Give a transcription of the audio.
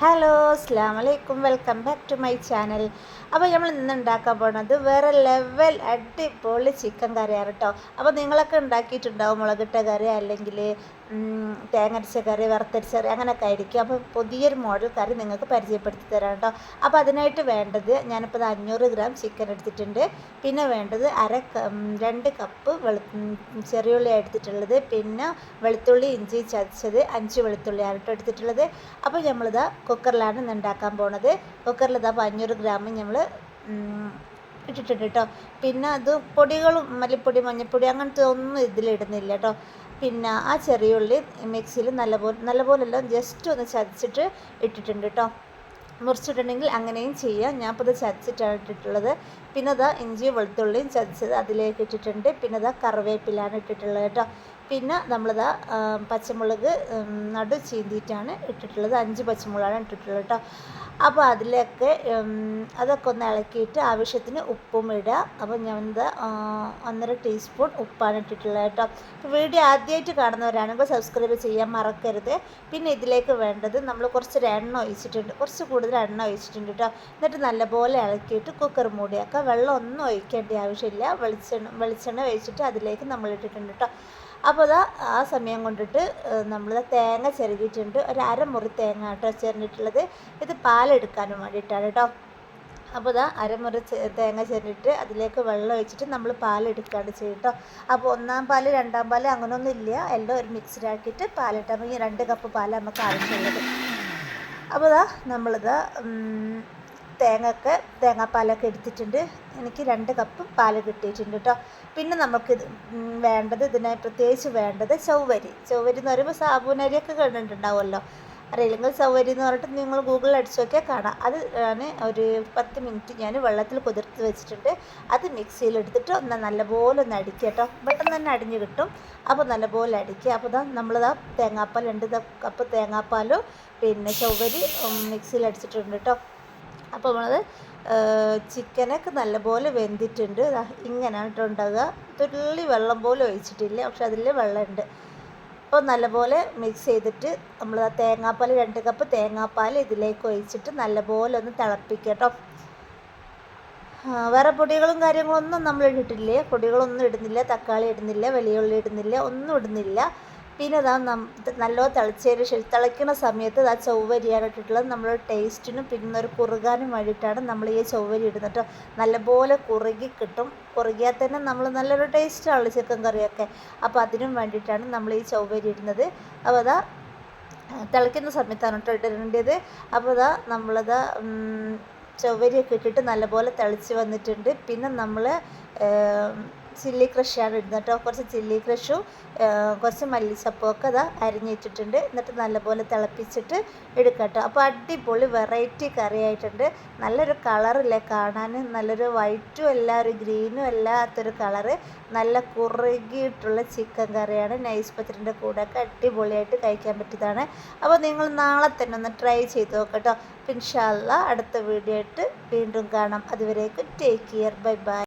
Hello അസ്ലാം വലൈക്കും welcome back to my channel അപ്പോൾ നമ്മൾ ഇന്ന് ഉണ്ടാക്കാൻ പോകുന്നത് വേറെ ലെവൽ അടിപൊളി ചിക്കൻ കറിയാണ് കേട്ടോ അപ്പോൾ നിങ്ങളൊക്കെ ഉണ്ടാക്കിയിട്ടുണ്ടാവും മുളകിട്ട കറി അല്ലെങ്കിൽ തേങ്ങരച്ച കറി വറുത്തരച്ച കറി അങ്ങനെയൊക്കെ ആയിരിക്കും. അപ്പോൾ പുതിയൊരു മോഡൽ കറി നിങ്ങൾക്ക് പരിചയപ്പെടുത്തി തരാം കേട്ടോ. അപ്പോൾ അതിനായിട്ട് വേണ്ടത് ഞാനിപ്പോൾ അഞ്ഞൂറ് ഗ്രാം ചിക്കൻ എടുത്തിട്ടുണ്ട്. പിന്നെ വേണ്ടത് അര രണ്ട് കപ്പ് വെളു ചെറിയുള്ളി എടുത്തിട്ടുള്ളത്. പിന്നെ വെളുത്തുള്ളി ഇഞ്ചി ചതച്ചത് അഞ്ച് വെളുത്തുള്ളിയാണ് കേട്ടോ എടുത്തിട്ടുള്ളത്. അപ്പോൾ നമ്മളിതാ കുക്കറിലാണ് ഉണ്ടാക്കാൻ പോണത്. കുക്കറിൽ ഇതാ അഞ്ഞൂറ് ഗ്രാം നമ്മൾ ഇട്ടിട്ടുണ്ട് കേട്ടോ. പിന്നെ അത് പൊടികളും മല്ലിപ്പൊടി മഞ്ഞൾപ്പൊടി അങ്ങനത്തെ ഒന്നും ഇതിലിടുന്നില്ല കേട്ടോ. പിന്നെ ആ ചെറിയ ഉള്ളി മിക്സിയിൽ നല്ലപോലെ നല്ലപോലെല്ലാം ജസ്റ്റ് ഒന്ന് ചതച്ചിട്ട് ഇട്ടിട്ടുണ്ട് കേട്ടോ മുറിച്ചിട്ടുണ്ടെങ്കിൽ അങ്ങനെയും ചെയ്യാം. ഞാൻ ഇപ്പോൾ ഇത് ചതച്ചിട്ടാണ് ഇട്ടിട്ടുള്ളത്. പിന്നെ അതാ ഇഞ്ചി വെളുത്തുള്ളിയും ചതച്ചത് അതിലേക്ക് ഇട്ടിട്ടുണ്ട്. പിന്നെ അതാ കറിവേപ്പിലാണ് ഇട്ടിട്ടുള്ളത് കേട്ടോ പിന്നെ നമ്മളിതാ പച്ചമുളക് നടു ചീന്തിയിട്ടാണ് ഇട്ടിട്ടുള്ളത്. അഞ്ച് പച്ചമുളകാണ് ഇട്ടിട്ടുള്ളത് കേട്ടോ അപ്പോൾ അതിലൊക്കെ അതൊക്കെ ഒന്ന് ഇളക്കിയിട്ട് ആവശ്യത്തിന് ഉപ്പും ഇടുക. അപ്പോൾ ഞാൻ ഇത് ഒന്നര ടീസ്പൂൺ ഉപ്പാണ് ഇട്ടിട്ടുള്ളത് കേട്ടോ അപ്പോൾ വീഡിയോ ആദ്യമായിട്ട് കാണുന്നവരാണെങ്കിൽ സബ്സ്ക്രൈബ് ചെയ്യാൻ മറക്കരുത്. പിന്നെ ഇതിലേക്ക് വേണ്ടത് നമ്മൾ കുറച്ച് എണ്ണ ഒഴിച്ചിട്ടുണ്ട്. കുറച്ച് കൂടുതൽ എണ്ണ ഒഴിച്ചിട്ടുണ്ട് കേട്ടോ എന്നിട്ട് നല്ലപോലെ ഇളക്കിയിട്ട് കുക്കർ മൂടിയാക്കുക. വെള്ളം ഒന്നും ഒഴിക്കേണ്ട ആവശ്യമില്ല. വെളിച്ചെണ്ണ വെളിച്ചെണ്ണ ഒഴിച്ചിട്ട് അതിലേക്ക് നമ്മൾ ഇട്ടിട്ടുണ്ട് കേട്ടോ അപ്പോൾ അതാ ആ സമയം കൊണ്ടിട്ട് നമ്മൾ തേങ്ങ ചെറുകിയിട്ടുണ്ട് ഒരു അരമുറി തേങ്ങ കേട്ടോ ചെറിഞ്ഞിട്ടുള്ളത് ഇത് പാലെടുക്കാനും വേണ്ടിയിട്ടാണ് കേട്ടോ. അപ്പോൾ ഇതാ അരമുറി തേങ്ങ ചേർന്നിട്ട് അതിലേക്ക് വെള്ളം ഒഴിച്ചിട്ട് നമ്മൾ പാലെടുക്കുകയാണ് ചെയ്യും കേട്ടോ. അപ്പോൾ ഒന്നാം പാൽ രണ്ടാം പാൽ അങ്ങനെയൊന്നും ഇല്ല. എല്ലാം ഒരു മിക്സിലാക്കിയിട്ട് പാലിട്ടാൽ മതി. രണ്ട് കപ്പ് പാൽ നമുക്ക് ആവശ്യമുള്ളത്. അപ്പോൾ ഇതാ നമ്മളിതാ തേങ്ങയൊക്കെ തേങ്ങാപ്പാലൊക്കെ എടുത്തിട്ടുണ്ട്. എനിക്ക് രണ്ട് കപ്പ് പാൽ കിട്ടിയിട്ടുണ്ട് കേട്ടോ പിന്നെ നമുക്ക് വേണ്ടത് ഇതിനെ പ്രത്യേകിച്ച് വേണ്ടത് ചൗവരി. ചൗവരി എന്ന് പറയുമ്പോൾ സാബൂനരിയൊക്കെ കണ്ടിട്ടുണ്ടാവുമല്ലോ. അറിയില്ലെങ്കിൽ സൗകര്യം എന്ന് പറഞ്ഞിട്ട് നിങ്ങൾ ഗൂഗിളിൽ അടിച്ചു നോക്കിയാൽ കാണാം. അത് ഞാൻ ഒരു പത്ത് മിനിറ്റ് ഞാൻ വെള്ളത്തിൽ കുതിർത്ത് വെച്ചിട്ടുണ്ട്. അത് മിക്സിയിൽ എടുത്തിട്ട് ഒന്ന് നല്ലപോലെ ഒന്ന് അടിക്കുക കേട്ടോ പെട്ടെന്ന് തന്നെ അടിഞ്ഞ് കിട്ടും. അപ്പോൾ നല്ലപോലെ അടിക്കുക. അപ്പോൾ ഇതാ നമ്മളിതാ തേങ്ങാപ്പാൽ രണ്ട് കപ്പ് തേങ്ങാപ്പാലും പിന്നെ ചൗവരി മിക്സിയിൽ അടിച്ചിട്ടുണ്ട് കേട്ടോ അപ്പോൾ നമ്മളത് ചിക്കനൊക്കെ നല്ലപോലെ വെന്തിട്ടുണ്ട്. ഇങ്ങനെയാണ് കേട്ടോ ഉണ്ടാകുക തുള്ളി വെള്ളം പോലും ഒഴിച്ചിട്ടില്ല പക്ഷെ അതിൽ വെള്ളമുണ്ട്. അപ്പോൾ നല്ലപോലെ മിക്സ് ചെയ്തിട്ട് നമ്മൾ ആ തേങ്ങാപ്പാൽ രണ്ട് കപ്പ് തേങ്ങാപ്പാൽ ഇതിലേക്ക് ഒഴിച്ചിട്ട് നല്ലപോലെ ഒന്ന് തിളപ്പിക്കുക കേട്ടോ വേറെ പൊടികളും കാര്യങ്ങളൊന്നും നമ്മൾ ഇട്ടിട്ടില്ല. പൊടികളൊന്നും ഇടുന്നില്ല തക്കാളി ഇടുന്നില്ല വലിയ ഉള്ളി ഇടുന്നില്ല ഒന്നും ഇടുന്നില്ല. പിന്നെ അതാ നല്ലോ തിളച്ചതിന് ശേഷം തിളയ്ക്കുന്ന സമയത്ത് ആ ചൊവ്വരിയാണ് ഇട്ടിട്ടുള്ളത്. നമ്മൾ ടേസ്റ്റിനും പിന്നെ ഒരു കുറുകാനും വേണ്ടിയിട്ടാണ് നമ്മൾ ഈ ചൊവ്വരി ഇടുന്നിട്ട് നല്ലപോലെ കുറുകി കിട്ടും. കുറുകിയാൽ തന്നെ നമ്മൾ നല്ലൊരു ടേസ്റ്റാണ് ചിക്കൻ കറിയൊക്കെ. അപ്പോൾ അതിനും വേണ്ടിയിട്ടാണ് നമ്മൾ ഈ ചൊവ്വരി ഇടുന്നത്. അപ്പോൾ അതാ തിളയ്ക്കുന്ന സമയത്താണ് കേട്ടോ ഇടേണ്ടത്. അപ്പോൾ അതാ നമ്മളതാ ചൊവ്വരിയൊക്കെ ഇട്ടിട്ട് നല്ലപോലെ തിളച്ച് വന്നിട്ടുണ്ട്. പിന്നെ നമ്മൾ ചില്ലി ക്രഷാണ് ഇടുന്നത് കേട്ടോ. കുറച്ച് ചില്ലി ക്രഷും കുറച്ച് മല്ലിച്ചപ്പും ഒക്കെ അതാ അരിഞ്ഞിട്ടിട്ടുണ്ട്. എന്നിട്ട് നല്ലപോലെ തിളപ്പിച്ചിട്ട് എടുക്കാം കേട്ടോ. അപ്പോൾ അടിപൊളി വെറൈറ്റി കറി ആയിട്ടുണ്ട് നല്ലൊരു കളറില്ലേ കാണാൻ. നല്ലൊരു വൈറ്റും അല്ല ഒരു ഗ്രീനും അല്ലാത്തൊരു കളറ്. നല്ല കുറുകിയിട്ടുള്ള ചിക്കൻ കറിയാണ്. നൈസ് പത്തിരിന്റെ കൂടെ ഒക്കെ അടിപൊളിയായിട്ട് കഴിക്കാൻ പറ്റിയതാണ്. അപ്പോൾ നിങ്ങൾ നാളെ തന്നെ ഒന്ന് ട്രൈ ചെയ്ത് നോക്കട്ടോ പിൻഷാല്ല അടുത്ത വീഡിയോ ആയിട്ട് വീണ്ടും കാണാം. അതുവരേക്കും ടേക്ക് കെയർ. Bye bye.